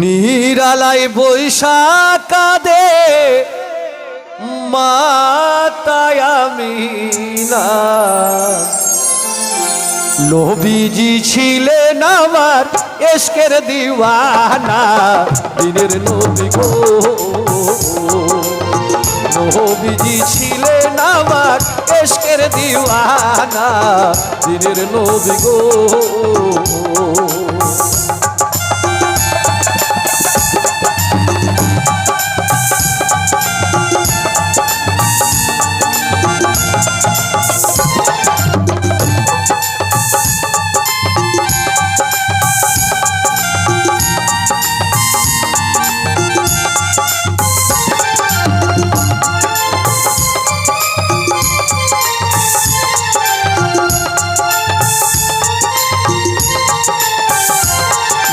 নিরালাই বৈশাকাদে মাতায় আমি না। নবীজি ছিলেন আমার এসকের দিওয়ানা, দিনের নবী গো। নবীজি ছিলেন আমার এসকের দিওয়ানা, দিনের নবী গো।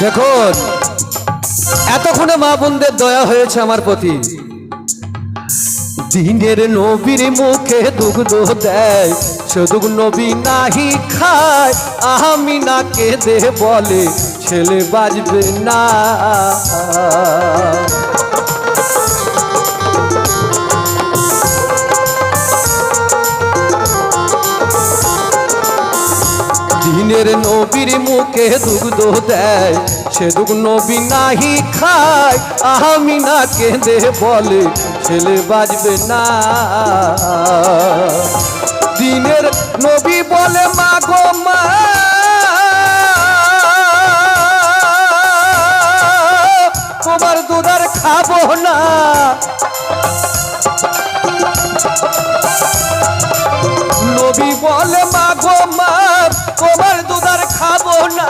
দেখুন, এতক্ষণে মা বোনদের দয়া হয়েছে আমার প্রতি। দিনের নবীর মুখে দুগ্ধ দেয় শুধু নবী নাহি খায়, আমি না কে দে বলে, ছেলে বাজবে না। দিনের নবীর মুখে দুগ্ধ দেয়। সে দুগ নবী নাহি খায় আমি না কেঁদে বলে, ছেলে বাজবে না। দিনের নবী বলে, মা গো মা। তোমার দুধার খাব না। নবী বলে মা গো মা, তোমার দুধার খাব না।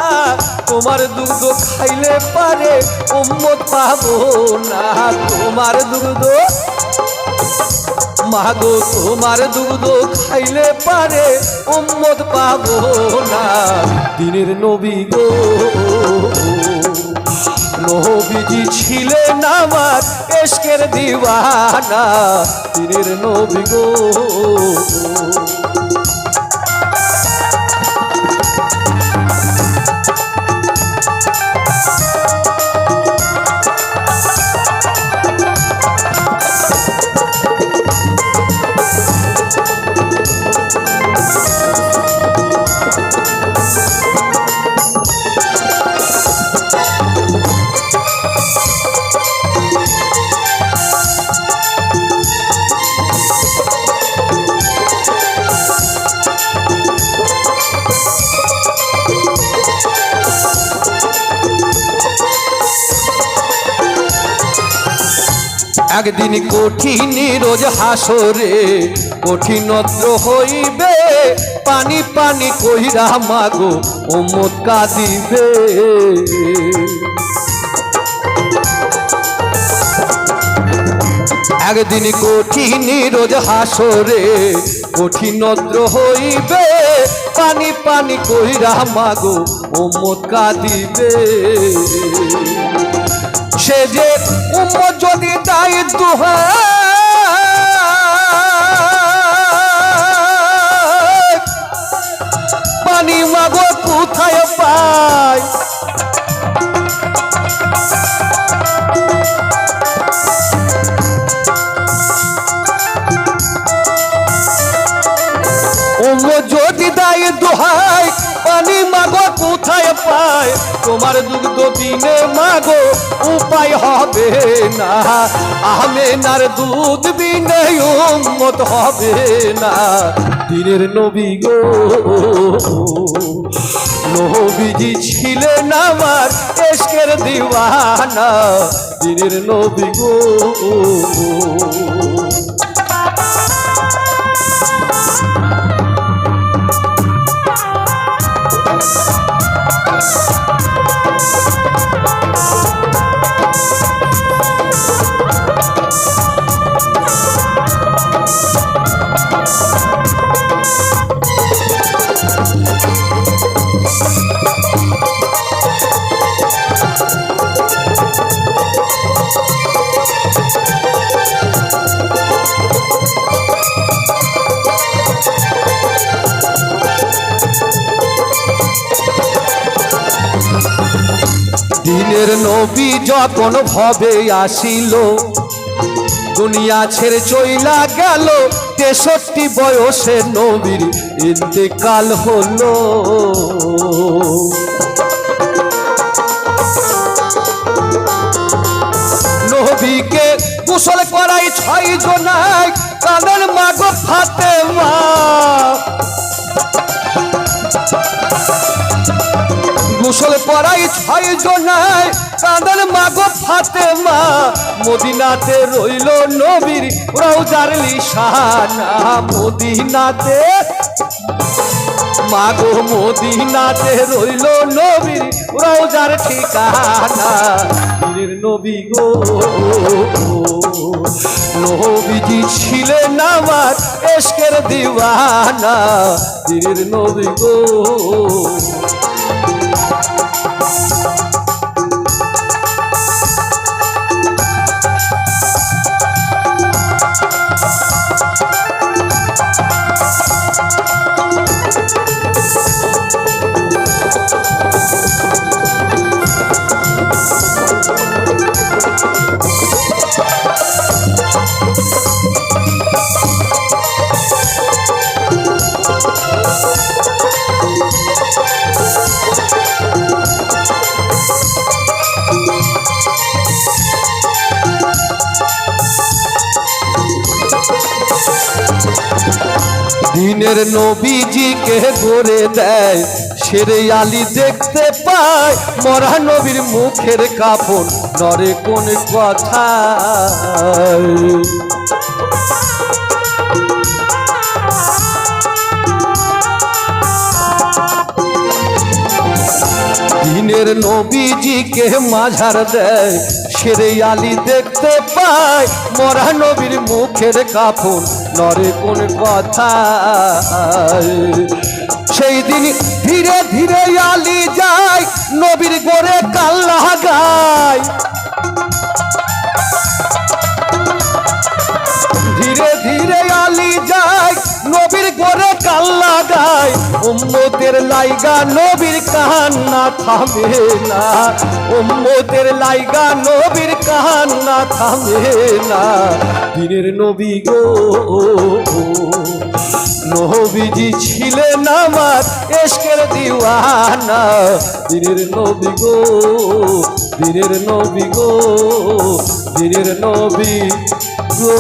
তোমার দুধ খাইলে পারে উম্মত পাবো না। তোমার দুধ, মাগো, তোমার দুধ খাইলে পারে উম্মত পাবো না। দিনের নবী গো নবীজি ছিলেন আমার এসকের দিওয়ানা দিনের নবী গো। একদিন কঠিন রোজ হাসরে কঠিনত্র হইবে, পানি পানি কইরা মাগো ওমত কাঁদিবে। একদিন কঠিন রোজ হাসরে কঠিনত্র হইবে, পানি পানি কইরা মাগো ওমত কাঁদিবে। সে যে উম্মত যদি দায়িত্ব হয় পানি মাগো কোথায় পায় যদি দায় দোহাই পানি মাগো পায় তোমার দুগ্ধ দিনে মাগো, উপায় হবে না। আহমেনার দুধ বিনে উম্মত হবে না। দিনের নবী গো, নবীজি ছিলেন আমার এসকের দিওয়ানা। দিনের নবী গো দিনের নবী যখন ভবে আসিল, দুনিয়া ছেড়ে চইলা গেল, তেষট্টি বয়সে নবীর ইন্তেকাল হলো। নবীকে কুশল করাই ছয় জনায় কাদের মাগো ফাতে মা গোসল করাই ছয় জনায় কাঁদন মাগো ফাতে মা মদিনাতে রইল নবীর রৌজার লিশানা মদিনাতে মাগো মদিনাতে রইল নবীর রৌজার ঠিকানা। বীরের নবী গো, নবীজি ছিলেন আমার এসকের দিওয়ানা। নবী গো দিনের নবীজিকে গড়ে দেয়, সেরে আলী দেখতে পায়, মরা নবীর মুখের কাপড় নরে কোন কথা দিনের নবীজিকে মাঝার দেয়, সেরে আলী দেখতে পায়, মরা নবীর মুখের কাপড় নরে কোন কথা সেই দিন ধীরে ধীরে আলি যায়, নবীর গোরে কাল্লা গায় ধীরে ধীরে আলি যায়, নবীর গোরে কাল্লা উম্মতের লাইগা নবীর কান্না থামে না। উম্মতের লাইগা নবীর কান্না থামে না। দিনের নবী গো, নবীজি ছিলেন আমার এসকের দিওয়ানা। দিনের নবী গো, দিনের নবী গো, দিনের নবী গো।